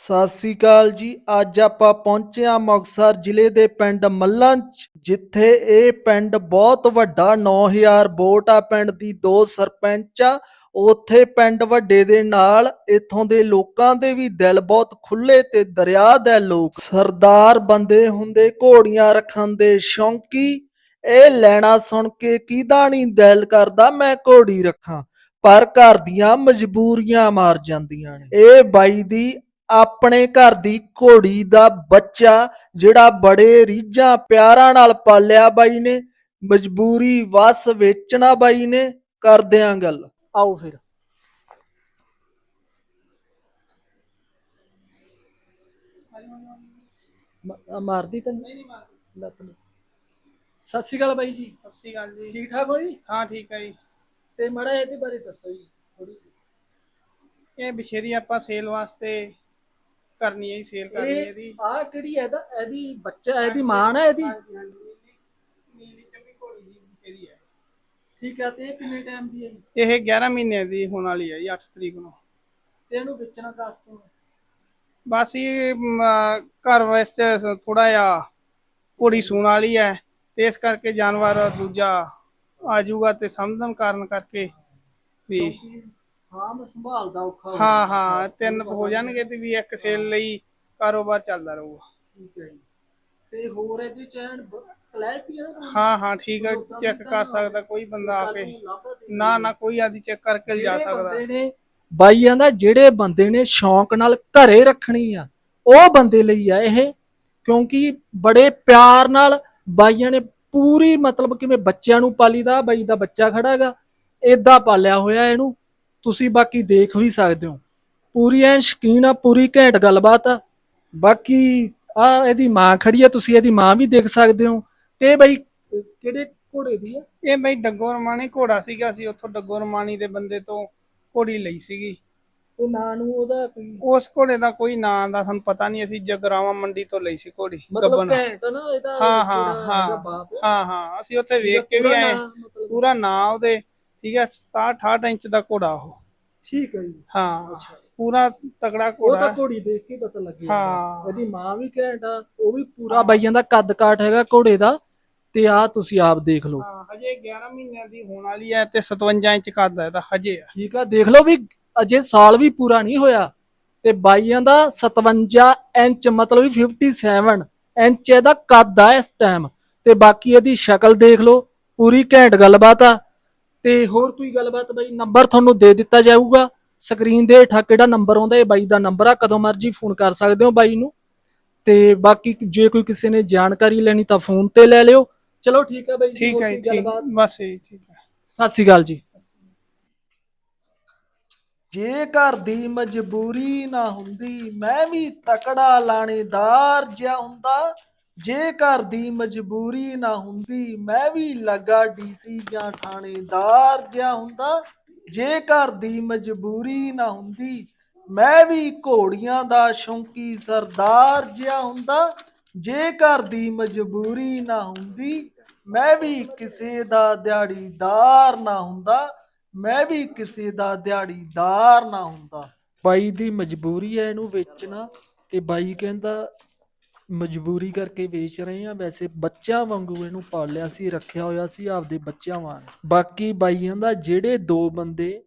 ਸਤਿ ਸ੍ਰੀ ਅਕਾਲ ਜੀ। ਅੱਜ ਆਪਾਂ ਪਹੁੰਚੇ ਹਾਂ ਮੁਕਤਸਰ ਜ਼ਿਲ੍ਹੇ ਦੇ ਪਿੰਡ ਮੱਲਾਂ 'ਚ ਜਿੱਥੇ ਇਹ ਪਿੰਡ ਬਹੁਤ ਵੱਡਾ 9000 ਵੋਟ ਆ ਪਿੰਡ ਦੀ, ਦੋ ਸਰਪੰਚ ਆ। ਉੱਥੇ ਪਿੰਡ ਵੱਡੇ ਦੇ ਨਾਲ ਇੱਥੋਂ ਦੇ ਲੋਕਾਂ ਦੇ ਵੀ ਦਿਲ ਬਹੁਤ ਖੁੱਲੇ ਤੇ ਦਰਿਆ ਦੇ ਲੋਕ। ਸਰਦਾਰ ਬੰਦੇ ਹੁੰਦੇ, ਘੋੜੀਆਂ ਰੱਖਣ ਦੇ ਸ਼ੌਂਕੀ। ਇਹ ਲੈਣਾ ਸੁਣ ਕੇ ਕਿਹਦਾ ਨਹੀਂ ਦਿਲ ਕਰਦਾ, ਮੈਂ ਘੋੜੀ ਰੱਖਾਂ। ਪਰ ਘਰ ਦੀਆਂ ਮਜਬੂਰੀਆਂ ਮਾਰ ਜਾਂਦੀਆਂ ਨੇ। ਇਹ ਬਾਈ ਦੀ ਆਪਣੇ ਘਰ ਦੀ ਘੋੜੀ ਦਾ ਬੱਚਾ ਜਿਹੜਾ ਬੜੇ ਰੀਝਾਂ ਪਿਆਰਾਂ ਨਾਲ ਪਾਲਿਆ ਬਾਈ ਨੇ ਮਜਬੂਰੀ ਵਸ ਵੇਚਣਾ ਬਾਈ ਨੇ ਕਰਦੇ ਆਂ ਗੱਲ। ਆਓ ਫਿਰ। ਮਾਰਦੀ ਤਾਂ ਨਹੀਂ ਲੱਤ ਨੂੰ। ਸਤਿ ਸ਼੍ਰੀ ਅਕਾਲ ਬਾਈ ਜੀ। ਸਤਿ ਸ਼੍ਰੀ ਅਕਾਲ ਜੀ। ਠੀਕ ਠਾਕ ਹੋ ਜੀ? ਹਾਂ ਠੀਕ ਹੈ ਜੀ। ਤੇ ਮੜਾ ਇਹਦੇ ਬਾਰੇ ਦੱਸੋ ਜੀ ਥੋੜੀ ਇਹ ਬਸ਼ੇਰੀ ਆਪਾਂ ਸੇਲ ਵਾਸਤੇ ਕਰਨੀ ਹੈ ਜੀ ਸੇਲ ਕਰਨੀ ਹੈ ਇਹਦੀ। ਆ ਕਿਹੜੀ ਹੈ? ਇਹਦਾ ਇਹਦੀ ਬੱਚਾ ਇਹਦੀ ਮਾਂ ਹੈ ਇਹਦੀ? ਹਾਂਜੀ, ਹਾਂਜੀ, ਨੀਲੀ ਨੀਲੀ ਚੰਗੀ ਘੋੜੀ ਦੀ ਬਸ਼ੇਰੀ ਹੈ। ਠੀਕ ਹੈ ਤੇ ਇਹ ਕਿੰਨੇ ਟਾਈਮ ਦੀ ਹੈ ਜੀ? ਇਹ 11 ਮਹੀਨੇ ਦੀ ਹੋਣ ਵਾਲੀ ਹੈ ਜੀ 8 ਤਰੀਕ ਨੂੰ। ਤੇ ਇਹਨੂੰ ਵੇਚਣਾ ਕਾਸ ਤੋਂ ਹੈ? ਬਸ ਇਹ ਮ, ਘਰ ਵਾਸਤੇ ਥੋੜਾ ਜਿਹਾ ਘੋੜੀ ਸੂਣ ਵਾਲੀ ਹੈ ਤੇ ਇਸ ਕਰਕੇ ਜਾਨਵਰ ਦੂਜਾ ਆ ਜਾਊਗਾ ਤੇ ਸਮਝਣ ਕਾਰਨ ਕਰਕੇ ਵੀ ਕਿਉਂਕਿ ਸਾਂਭ ਸੰਭਾਲ ਦਾ ਔਖਾ ਹੋ ਹਾਂ ਤਿੰਨ ਹੋ ਜਾਣਗੇ ਤੇ ਵੀ ਇੱਕ ਸੇਲ ਲਈ ਕਾਰੋਬਾਰ ਚੱਲਦਾ ਰਹੂਗਾ। ਠੀਕ ਹੈ ਜੀ। ਤੇ ਹੋਰ ਇਹਦੇ ਚ ਕਲੈਰਿਟੀ ਹੈ ਨਾ ਹਾਂ ਹਾਂ ਠੀਕ ਹੈ ਚੈੱਕ ਕਰ ਸਕਦਾ ਕੋਈ ਬੰਦਾ ਆ ਕੇ। ਨਾ ਨਾ ਕੋਈ ਆਦੀ ਚੈੱਕ ਕਰਕੇ ਜਿਹੜੇ ਸਕਦਾ। ਬੰਦੇ ਨੇ ਬਾਈਆਂ ਦਾ ਜਿਹੜੇ ਬੰਦੇ ਨੇ ਸ਼ੌਂਕ ਨਾਲ ਘਰੇ ਰੱਖਣੀ ਆ ਉਹ ਬੰਦੇ ਲਈ ਆ ਇਹ। ਕਿਉਂਕਿ ਬੜੇ ਪਿਆਰ ਨਾਲ ਬਾਈਆਂ ਨੇ ਪੂਰੀ ਮਤਲਬ ਕਿਵੇਂ ਬੱਚਿਆਂ ਨੂੰ ਪਾਲੀਦਾ ਬਾਈ ਦਾ ਬੱਚਾ ਖੜਾਗਾ ਏਦਾਂ ਪਾਲਿਆ ਹੋਇਆ ਇਹਨੂੰ। ਤੁਸੀਂ ਬਾਕੀ ਦੇਖ ਵੀ ਸਕਦੇ ਹੋ। ਪੂਰੀ ਐਨ ਸ਼ਕੀਨ ਆ ਪੂਰੀ ਘੈਂਟ ਗੱਲਬਾਤ ਆ। ਬਾਕੀ ਆ ਇਹਦੀ ਮਾਂ ਖੜੀ ਆ ਤੁਸੀਂ ਇਹਦੀ ਮਾਂ ਵੀ ਦੇਖ ਸਕਦੇ ਹੋ। ਤੇ ਬਾਈ ਕਿਹੜੇ ਘੋੜੇ ਦੀ ਆ? ਇਹ ਬਈ ਡੱਗੋ ਰਮਾਣੀ ਘੋੜਾ ਸੀਗਾ ਸੀ ਉੱਥੋਂ ਡੱਗੋ ਰਮਾਣੀ ਦੇ ਬੰਦੇ ਤੋਂ ਘੋੜੀ ਲਈ ਸੀਗੀ। ਉਹ ਨਾਂ ਨੂੰ ਉਹਦਾ ਕੋਈ ਉਸ ਘੋੜੇ ਦਾ ਕੋਈ ਨਾਂ ਦਾ ਸਾਨੂੰ ਪਤਾ ਨਹੀਂ ਅਸੀਂ ਜਗਰਾਵਾ ਮੰਡੀ ਤੋਂ ਲਈ ਸੀ ਘੋੜੀ ਮਤਲਬ ਗੱਬਨ ਘੈਂਟ ਨਾ ਇਹਦਾ ਹਾਂ ਹਾਂ ਹਾਂ। ਹਾਂ ਹਾਂ। ਅਸੀਂ ਉੱਥੇ ਵੇਖ ਕੇ ਵੀ ਆਏ ਪੂਰਾ ਨਾਂ ਉਹਦੇ। ਠੀਕ ਹੈ 67 68 ਇੰਚ ਦਾ ਘੋੜਾ ਉਹ। ਠੀਕ ਹੈ ਜੀ। ਹਾਂ ਪੂਰਾ ਉਹ ਘੋੜਾ ਤਾਂ ਘੋੜੀ ਦੇਖ ਕੇ ਹੀ ਪਤਾ ਲੱਗ ਗਿਆ ਹਾਂ। ਇਹਦੀ ਮਾਂ ਵੀ ਘੈਂਟ ਆ ਉਹ ਵੀ ਪੂਰਾ ਬਾਈਆਂ ਦਾ ਕੱਦ ਕਾਠ ਹੈਗਾ ਘੋੜੇ ਦਾ ਤੇ ਆ ਤੁਸੀਂ ਆਪ ਦੇਖ ਲਓ। ਹਾਂ ਹਜੇ 11 ਮਹੀਨਿਆਂ ਦੀ ਹੋਣ ਵਾਲੀ ਹੈ ਤੇ 57 ਇੰਚ ਕੱਦ ਹੈ ਇਹਦਾ ਹਜੇ ਆ ਠੀਕ ਆ ਦੇਖ ਲਓ ਵੀ ਅਜੇ ਸਾਲ ਵੀ ਪੂਰਾ ਨਹੀਂ ਹੋਇਆ ਤੇ ਬਾਈਆਂ ਦਾ 57 ਇੰਚ ਮਤਲਬ ਵੀ 57 ਇੰਚ ਇਹਦਾ ਕੱਦ ਆ ਇਸ ਟਾਈਮ ਤੇ ਬਾਕੀ ਇਹਦੀ ਸ਼ਕਲ ਦੇਖ ਲਓ ਪੂਰੀ ਘੈਂਟ ਗੱਲਬਾਤ ਆ। ਤੇ ਹੋਰ ਕੋਈ ਗੱਲਬਾਤ ਬਾਈ? ਨੰਬਰ ਤੁਹਾਨੂੰ ਦੇ ਦਿੱਤਾ ਜਾਊਗਾ। ਸਕਰੀਨ ਦੇ ਹੇਠਾਂ ਕਿਹੜਾ ਨੰਬਰ ਆਉਂਦਾ ਇਹ ਬਾਈ ਦਾ ਨੰਬਰ ਆ। ਕਦੋਂ ਮਰਜ਼ੀ ਫੋਨ ਕਰ ਸਕਦੇ ਹੋ ਬਾਈ ਨੂੰ। ਤੇ ਬਾਕੀ ਜੇ ਕੋਈ ਕਿਸੇ ਨੇ ਜਾਣਕਾਰੀ ਲੈਣੀ ਤਾਂ ਫੋਨ ਤੇ ਲੈ ਲਿਓ। ਚਲੋ ਠੀਕ ਆ ਬਾਈ ਜੀ, ਠੀਕ ਹੋਰ ਹੈ ਕੋਈ ਜੀ, ਠੀਕ। ਗੱਲਬਾਤ? ਬਸ ਇਹ ਠੀਕ ਹੈ ਸਤਿ ਸ਼੍ਰੀ ਅਕਾਲ ਜੀ। ਜੇ ਘਰ ਦੀ ਮਜਬੂਰੀ ਨਾ ਹੁੰਦੀ ਮੈਂ ਵੀ ਤਕੜਾ ਲਾਣੇਦਾਰ ਜਿਹਾ ਹੁੰਦਾ। ਜੇ ਘਰ ਦੀ ਮਜਬੂਰੀ ਨਾ ਹੁੰਦੀ, ਮੈਂ ਵੀ ਲੱਗਾ ਡੀਸੀ ਜਾਂ ਥਾਣੇਦਾਰ ਜਿਹਾ ਹੁੰਦਾ। ਜੇ ਘਰ ਦੀ ਮਜਬੂਰੀ ਨਾ ਹੁੰਦੀ, ਮੈਂ ਵੀ ਘੋੜੀਆਂ ਦਾ ਸ਼ੌਂਕੀ ਸਰਦਾਰ ਜਿਹਾ ਹੁੰਦਾ। ਜੇ ਘਰ ਦੀ ਮਜਬੂਰੀ ਨਾ ਹੁੰਦੀ, ਮੈਂ ਵੀ ਕਿਸੇ ਦਾ ਦਿਹਾੜੀਦਾਰ ਨਾ ਹੁੰਦਾ। ਮੈਂ ਵੀ ਕਿਸੇ ਦਾ ਦਿਹਾੜੀਦਾਰ ਨਾ ਹੁੰਦਾ। ਬਾਈ ਦੀ ਮਜਬੂਰੀ ਹੈ ਇਹਨੂੰ ਵੇਚਣਾ ਤੇ ਬਾਈ ਕਹਿੰਦਾ ਮਜਬੂਰੀ ਕਰਕੇ ਵੇਚ ਰਹੇ ਆ ਵੈਸੇ ਬੱਚਿਆਂ ਵਾਂਗੂ ਇਹਨੂੰ ਪਾਲਿਆ ਸੀ, ਰੱਖਿਆ ਹੋਇਆ ਸੀ, ਆਪਦੇ ਬੱਚਿਆਂ ਵਾਂਗ। ਬਾਕੀ ਬਾਈਆਂ ਦਾ ਜਿਹੜੇ ਦੋ ਬੰਦੇ